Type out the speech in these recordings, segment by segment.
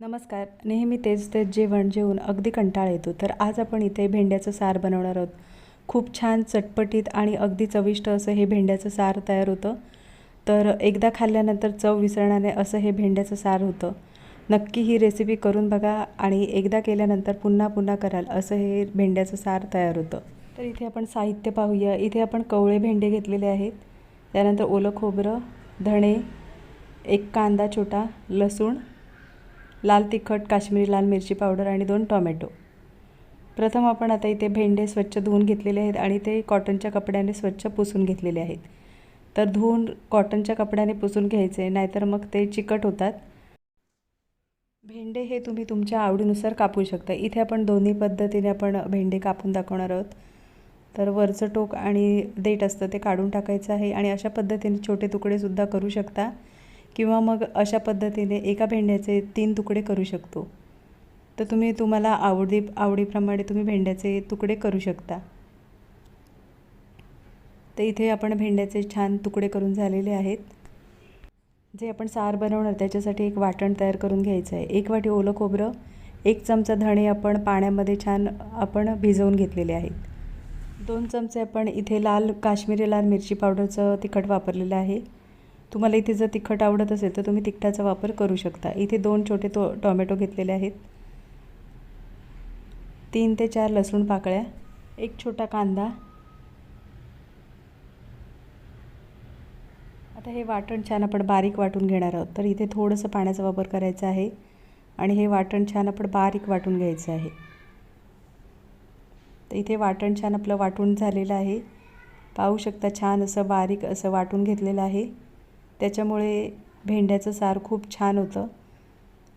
नमस्कार. नेहमी तेच तेच जेवण जेवून अगदी कंटाळा येतो. तर आज आपण इथे भेंड्याचं सार बनवणार आहोत. खूप छान चटपटीत आणि अगदी चविष्ट असं हे भेंड्याचं सार तयार होतं. तर एकदा खाल्ल्यानंतर चव विसरणार नाही असं हे भेंड्याचं सार होतं. नक्की ही रेसिपी करून बघा आणि एकदा केल्यानंतर पुन्हा पुन्हा कराल असं हे भेंड्याचं सार तयार होतं. तर इथे आपण साहित्य पाहूया. इथे आपण कवळे भेंडे घेतलेले आहेत. त्यानंतर ओलं खोबरं धणे एक कांदा छोटा लसूण लाल तिखट काश्मीरी लाल मिरची पावडर आणि दोन टॉमॅटो. प्रथम आपण आता इथे भेंडे स्वच्छ धुवून घेतलेले आहेत आणि ते कॉटनच्या कपड्याने स्वच्छ पुसून घेतलेले आहेत. तर धुवून कॉटनच्या कपड्याने पुसून घ्यायचे नाहीतर मग ते चिकट होतात. भेंडे हे तुम्ही तुमच्या आवडीनुसार कापू शकता. इथे आपण दोन्ही पद्धतीने आपण भेंडे कापून दाखवणार आहोत. तर वरचं टोक आणि देठ असतं ते काढून टाकायचं आहे आणि अशा पद्धतीने छोटे तुकडेसुद्धा करू शकता. किंवा मग अशा पद्धतीने एका भेंड्याचे तीन तुकडे करू शकतो. तर तुम्ही तुम्हाला आवडी आवडीप्रमाणे तुम्ही भेंड्याचे तुकडे करू शकता. तर इथे आपण भेंड्याचे छान तुकडे करून झालेले आहेत. जे आपण सार बनवणार त्याच्यासाठी एक वाटण तयार करून घ्यायचं आहे. एक वाटी ओलं खोबरं एक चमचा धणे आपण पाण्यामध्ये छान आपण भिजवून घेतलेले आहेत. दोन चमचे आपण इथे लाल काश्मीरी लाल मिरची पावडरचं तिखट वापरलेलं आहे. तुम्हाला इथे जर तिखट आवडत असेल तर तुम्ही तिखटाचा वापर करू शकता. इथे दोन छोटे तो टॉमॅटो घेतलेले आहेत. तीन ते चार लसूण पाकळ्या एक छोटा कांदा. आता हे वाटण छान आपण बारीक वाटून घेणार आहोत. तर इथे थोडंसं पाण्याचा वापर करायचा आहे आणि हे वाटण छान आपण बारीक वाटून घ्यायचं आहे. तर इथे वाटण छान आपलं वाटून झालेलं आहे. पाहू शकता छान असं बारीक असं वाटून घेतलेलं आहे. त्याच्यामुळे भेंड्याचं सार खूप छान होतं.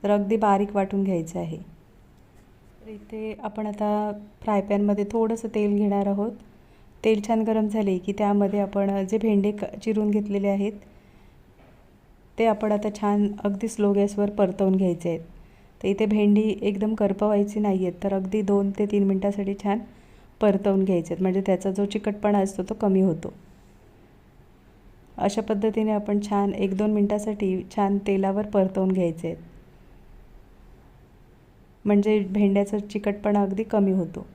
तर अगदी बारीक वाटून घ्यायचं आहे. तर इथे आपण आता फ्राय पॅनमध्ये थोडंसं तेल घेणार आहोत. तेल छान गरम झाले की त्यामध्ये आपण जे भेंडे क चिरून घेतलेले आहेत ते आपण आता छान अगदी स्लो गॅसवर परतवून घ्यायचे आहेत. तर इथे भेंडी एकदम करपवायची नाही आहेत तर अगदी दोन ते तीन मिनटासाठी छान परतवून घ्यायचे आहेत. म्हणजे त्याचा जो चिकटपणा असतो तो कमी होतो. अशा पद्धतीने आपण छान एक दोन मिनटासाठी छान तेलावर परतवून घ्यायचे. आहेत म्हणजे भेंड्याचा चिकटपणा अगदी कमी होतो.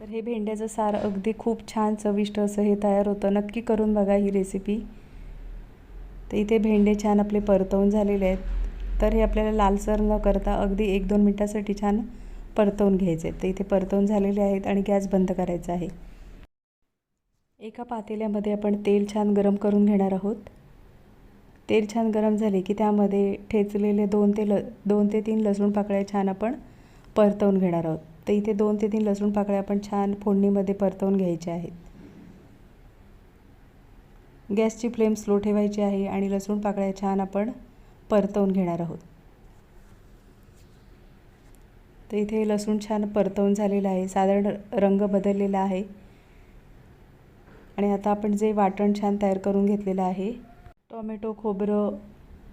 तर हे भेंड्याचं सार अगदी खूप छान चविष्ट असं हे तयार होतं. नक्की करून बघा ही रेसिपी तर इथे भेंडे छान आपले परतवून झालेले आहेत. तर हे आपल्याला लालसर न करता अगदी एक दोन मिनटासाठी छान परतवून घ्यायचे आहेत. तर इथे परतवून झालेले आहेत आणि गॅस बंद करायचा आहे. एका पातेल्यामध्ये आपण तेल छान गरम करून घेणार आहोत. तेल छान गरम झाले की त्यामध्ये ठेचलेले दोन ते ल दोन ते तीन लसूण पाकळ्या छान आपण परतवून घेणार आहोत. तर इथे दोन ते तीन लसूण पाकळ्या आपण छान फोडणीमध्ये परतवून घ्यायच्या आहेत. गॅसची फ्लेम स्लो ठेवायची आहे आणि लसूण पाकळ्या छान आपण परतवून घेणार आहोत. तर इथे लसूण छान परतवून झालेलं आहे. साधारण रंग बदललेला आहे. आणि आता आपण जे वाटण छान तयार करून घेतलेलं आहे टोमॅटो खोबरं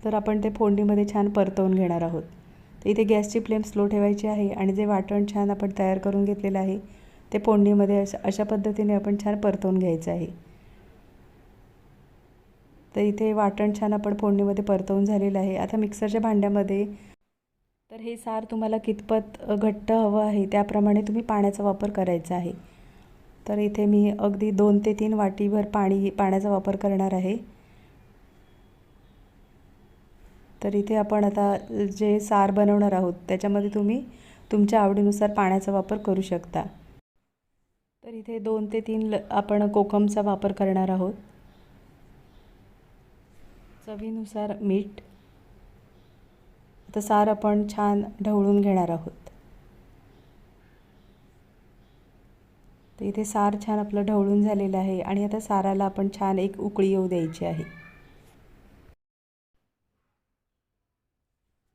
तर आपण ते फोडणीमध्ये छान परतवून घेणार आहोत. तर इथे गॅसची फ्लेम स्लो ठेवायची आहे आणि जे वाटण छान आपण तयार करून घेतलेलं आहे ते फोडणीमध्ये अशा अशा पद्धतीने आपण छान परतवून घ्यायचं आहे. तर इथे वाटण छान आपण फोडणीमध्ये परतवून झालेलं आहे. आता मिक्सरच्या भांड्यामध्ये तर हे सार तुम्हाला कितपत घट्ट हवं आहे त्याप्रमाणे तुम्ही पाण्याचा वापर करायचा आहे. तर इथे मी अगदी दोन ते तीन वाटीभर पाणी पाण्याचा वापर करणार आहे. तर इथे आपण आता जे सार बनवणार आहोत त्याच्यामध्ये तुम्ही तुमच्या आवडीनुसार पाण्याचा वापर करू शकता. तर इथे दोन ते तीन ल आपण कोकमचा वापर करणार आहोत. चवीनुसार मीठ. आता सार आपण छान ढवळून घेणार आहोत. तर इथे सार छान आपलं ढवळून झालेलं आहे आणि आता साराला आपण छान एक उकळी येऊ द्यायची आहे.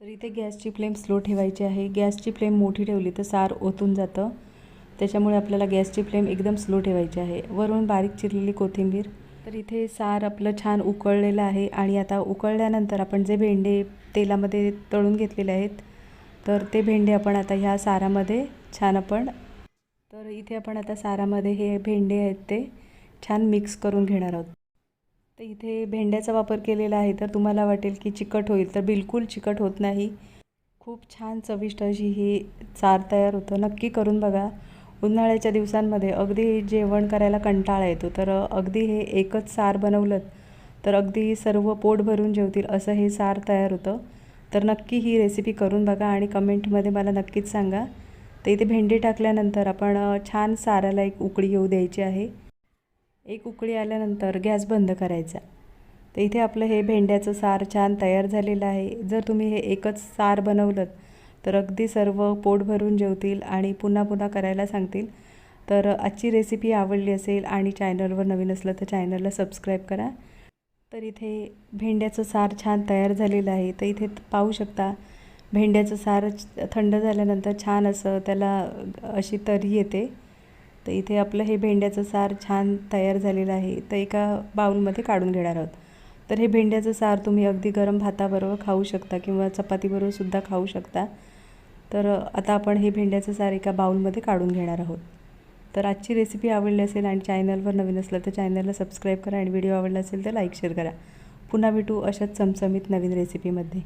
तर इथे गॅसची फ्लेम स्लो ठेवायची आहे. गॅसची फ्लेम मोठी ठेवली तर सार ओतून जातं. त्याच्यामुळे आपल्याला गॅसची फ्लेम एकदम स्लो ठेवायची आहे. वरून बारीक चिरलेली कोथिंबीर. तर इथे सार आपलं छान उकळलेलं आहे आणि आता उकळल्यानंतर आपण जे भेंडे तेलामध्ये तळून घेतलेले आहेत तर ते भेंडे आपण आता ह्या सारामध्ये छान आपण तर इथे आपण आता सारामध्ये हे भेंडे आहेत ते छान मिक्स करून घेणार आहोत. तर इथे भेंड्याचा वापर केलेला आहे तर तुम्हाला वाटेल की चिकट होईल तर बिलकुल चिकट होत नाही. खूप छान चविष्ट अशी ही चार तयार होतं. नक्की करून बघा. उन्हाळ्याच्या दिवसांमध्ये अगदी जेवण करायला कंटाळा येतो तर अगदी हे एकच सार बनवलं तर अगदी सर्व पोट भरून जेवतील असं हे सार तयार होतं. तर नक्की ही रेसिपी करून बघा आणि कमेंटमध्ये मला नक्कीच सांगा. तर इथे भेंडी टाकल्यानंतर आपण छान साराला एक उकळी येऊ द्यायची आहे. एक उकळी आल्यानंतर गॅस बंद करायचा. तर इथे आपलं हे भेंड्याचं सार छान तयार झालेलं आहे. जर तुम्ही हे एकच सार बनवलं तर अगदी सर्व पोट भरून जेवतील आणि पुन्हा पुन्हा करायला सांगतील. तर आजची रेसिपी आवडली असेल आणि चॅनलवर नवीन असलं तर चॅनलला सबस्क्राईब करा. तर इथे भेंड्याचं सार छान तयार झालेलं आहे. तर इथे पाहू शकता भेंड्याचं सार थंड झाल्यानंतर छान असं त्याला अशी तरी येते. तर इथे आपलं हे भेंड्याचं सार छान तयार झालेलं आहे. तर एका बाऊलमध्ये काढून घेणार आहोत. तर हे भेंड्याचं सार तुम्ही अगदी गरम भाताबरोबर खाऊ शकता किंवा चपातीबरोबर सुद्धा खाऊ शकता. तर आता आपण हे भेंड्याचं सार एका बाउलमध्ये काढून घेणार आहोत. तर आजची रेसिपी आवडली असेल आणि चॅनलवर नवीन असलं तर चॅनलला सबस्क्राईब करा आणि व्हिडिओ आवडला असेल तर लाईक शेअर करा. पुन्हा भेटू अशाच चमचमीत नवीन रेसिपीमध्ये.